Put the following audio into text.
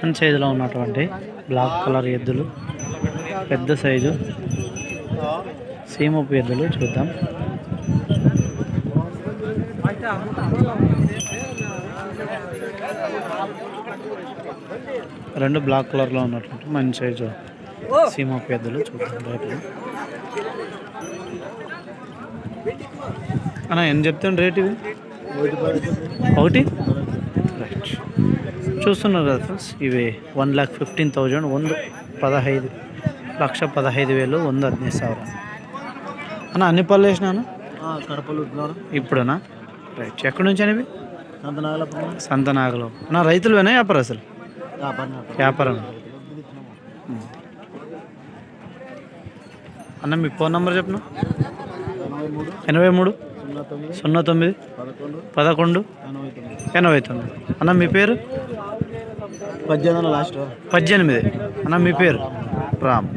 మంచి సైజులో ఉన్నటువంటి బ్లాక్ కలర్ ఎద్దులు పెద్ద సైజు సీమపు ఎద్దులు చూద్దాం. రెండు బ్లాక్ కలర్లో ఉన్నటువంటి మంచి సైజు సీమపు ఎద్దులు చూద్దాం రేట్లు. అన్న ఎంత చెప్తాను రేట్ ఇవి? ఒకటి? చూస్తున్నారు కదా ఫ్రెండ్స్ ఇవి వన్ ల్యాక్ ఫిఫ్టీన్ థౌజండ్ ಒಂದು పదహైదు లక్ష పదహైదు వేలు ಒಂದು ಹದಿನೈದು ಸಾವಿರ అన్న అన్ని పళ్ళు వేసినాను కడపలు ఉన్నారు ఇప్పుడునా రైట్ ఎక్కడి నుంచి అనేవి సంతనాగలపురం సంతనాగలో నా రైతులువేనా వ్యాపారం అసలు వ్యాపారం ఉమ్. అన్న మీ ఫోన్ నెంబర్ చెప్పను ఎనభై మూడు ఎనభై మూడు సున్నా తొమ్మిది సున్నా తొమ్మిది పదకొండు పదకొండు ఎనభై తొమ్మిది ఎనభై తొమ్మిది అన్న మీ పేరు పద్దెనిమిది లాస్ట్. పద్దెనిమిది. అన్న మీ పేరు? రామ్.